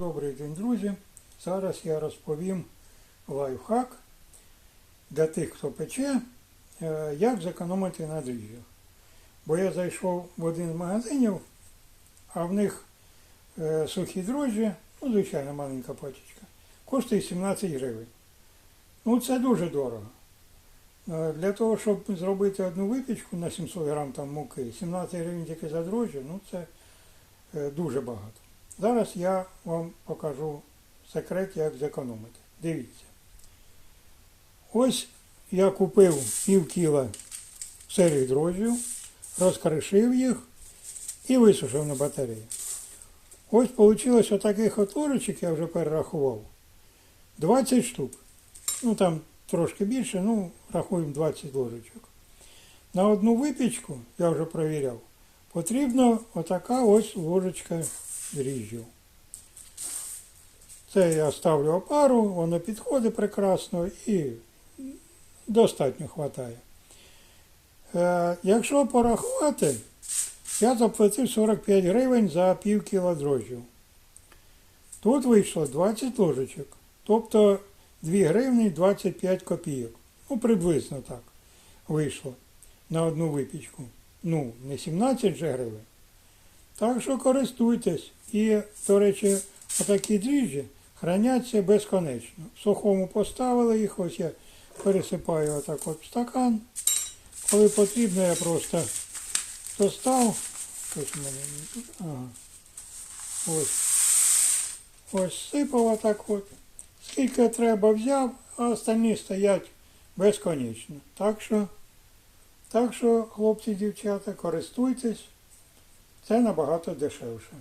Добрий день, друзі. Зараз я розповім лайфхак для тих, хто пече, е, як зекономити на дріжджах. Бо я зайшов в один з магазинів, а в них е, сухі дрожжі, ну, звичайно, маленька пачечка, коштує 17 гривень. Ну, це дуже дорого. Е, Для того, щоб зробити одну випічку на 700 грам там муки, 17 гривень тільки за дрожжі, ну це дуже багато. Зараз я вам покажу секрет, як зекономити. Дивіться. Ось я купив пів кіла сирих дрожжів, розкришив їх і висушив на батареї. Ось вийшло таких от ложечок, я вже перерахував. 20 штук. Ну там трошки більше, ну рахуємо 20 ложечок. На одну випічку, я вже перевіряв, потрібна отака ось ложечка дріжджів. Це я ставлю опару, воно підходить прекрасно і достатньо вистачає. Е, якщо порахувати, я заплатив 45 гривень за пів кіла дрожжів. Тут вийшло 20 ложечок, тобто 2 гривні 25 копійок. Ну, приблизно так вийшло на одну випічку. Ну, не 17 же гривень. Так що користуйтесь. І, до речі, отакі дріжджі храняться безконечно. В сухому поставили їх, ось я пересипаю отак от в стакан. Коли потрібно, я просто достав. Ось мене. Ага. Ось. Ось сипав отак от. Скільки треба взяв, а останні стоять безконечно. Так що, так що, хлопці, дівчата, користуйтесь. Це набагато дешевше.